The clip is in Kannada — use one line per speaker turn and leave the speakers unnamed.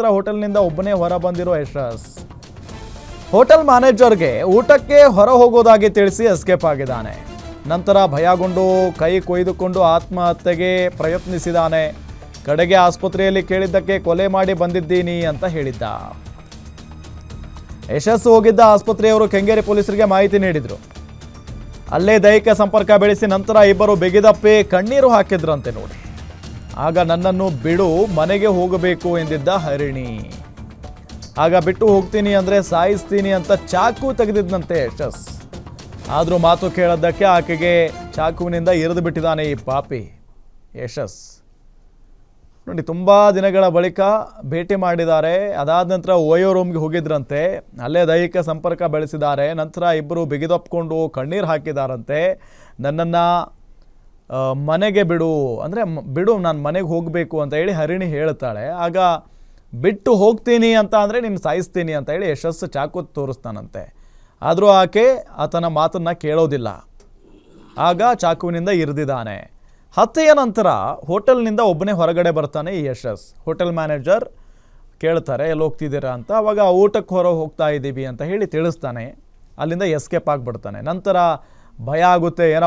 ನಂತರ ಹೋಟೆಲ್ನಿಂದ ಒಬ್ಬನೇ ಹೊರ ಬಂದಿರೋ ಯಶಸ್. ಹೋಟೆಲ್ ಮ್ಯಾನೇಜರ್ಗೆ ಊಟಕ್ಕೆ ಹೊರ ಹೋಗೋದಾಗಿ ತಿಳಿಸಿ ಎಸ್ಕೇಪ್ ಆಗಿದ್ದಾನೆ. ನಂತರ ಭಯಗೊಂಡು ಕೈ ಕೊಯ್ದುಕೊಂಡು ಆತ್ಮಹತ್ಯೆಗೆ ಪ್ರಯತ್ನಿಸಿದಾನೆ. ಕಡೆಗೆ ಆಸ್ಪತ್ರೆಯಲ್ಲಿ ಕೇಳಿದ್ದಕ್ಕೆ ಕೊಲೆ ಮಾಡಿ ಬಂದಿದ್ದೀನಿ ಅಂತ ಹೇಳಿದ್ದ. ಯಶಸ್ಸು ಹೋಗಿದ್ದ ಆಸ್ಪತ್ರೆಯವರು ಕೆಂಗೇರಿ ಪೊಲೀಸರಿಗೆ ಮಾಹಿತಿ ನೀಡಿದರು. ಅಲ್ಲೇ ದೈಹಿಕ ಸಂಪರ್ಕ ಬೆಳೆಸಿ ನಂತರ ಇಬ್ಬರು ಬಿಗಿದಪ್ಪಿ ಕಣ್ಣೀರು ಹಾಕಿದ್ರಂತೆ ನೋಡಿ. ಆಗ ನನ್ನನ್ನು ಬಿಡು, ಮನೆಗೆ ಹೋಗಬೇಕು ಎಂದಿದ್ದ ಹರಿಣಿ. ಆಗ ಬಿಟ್ಟು ಹೋಗ್ತೀನಿ ಅಂದರೆ ಸಾಯಿಸ್ತೀನಿ ಅಂತ ಚಾಕು ತೆಗೆದಿದ್ದಂತೆ ಯಶಸ್. ಆದರೂ ಮಾತು ಕೇಳೋದಕ್ಕೆ ಆಕೆಗೆ ಚಾಕುವಿನಿಂದ ಇರಿದು ಬಿಟ್ಟಿದ್ದಾನೆ ಈ ಪಾಪಿ ಯಶಸ್. ನೋಡಿ, ತುಂಬ ದಿನಗಳ ಬಳಿಕ ಭೇಟಿ ಮಾಡಿದ್ದಾರೆ. ಅದಾದ ನಂತರ ಓಯೋ ರೂಮ್ಗೆ ಹೋಗಿದ್ರಂತೆ. ಅಲ್ಲೇ ದೈಹಿಕ ಸಂಪರ್ಕ ಬೆಳೆಸಿದ್ದಾರೆ. ನಂತರ ಇಬ್ಬರು ಬಿಗಿದಪ್ಕೊಂಡು ಕಣ್ಣೀರು ಹಾಕಿದಾರಂತೆ. ನನ್ನನ್ನು ಮನೆಗೆ ಬಿಡು, ಅಂದರೆ ಬಿಡು, ನಾನು ಮನೆಗೆ ಹೋಗಬೇಕು ಅಂತ ಹೇಳಿ ಹರಿಣಿ ಹೇಳ್ತಾಳೆ. ಆಗ ಬಿಟ್ಟು ಹೋಗ್ತೀನಿ ಅಂತ ಅಂದರೆ ನಿನ್ನ ಸಾಯಿಸ್ತೀನಿ ಅಂತ ಹೇಳಿ ಯಶಸ್ಸು ಚಾಕು ತೋರಿಸ್ತಾನಂತೆ. ಆದರೂ ಆಕೆ ಆತನ ಮಾತನ್ನು ಕೇಳೋದಿಲ್ಲ. ಆಗ ಚಾಕುವಿನಿಂದ ಇರಿದಿದ್ದಾನೆ. ಹತ್ತೆಯ ನಂತರ ಹೋಟೆಲ್ನಿಂದ ಒಬ್ಬನೇ ಹೊರಗಡೆ ಬರ್ತಾನೆ ಈ ಯಶಸ್. ಹೋಟೆಲ್ ಮ್ಯಾನೇಜರ್ ಕೇಳ್ತಾರೆ, ಎಲ್ಲಿ ಹೋಗ್ತಿದ್ದೀರಾ ಅಂತ? ಅವಾಗ ಊಟಕ್ಕೆ ಹೊರ ಹೋಗ್ತಾ ಇದ್ದೀವಿ ಅಂತ ಹೇಳಿ ತಿಳಿಸ್ತಾನೆ. ಅಲ್ಲಿಂದ ಎಸ್ಕೇಪ್ ಆಗಿಬಿಡ್ತಾನೆ. ನಂತರ ಭಯ ಆಗುತ್ತೆ, ಏನೋ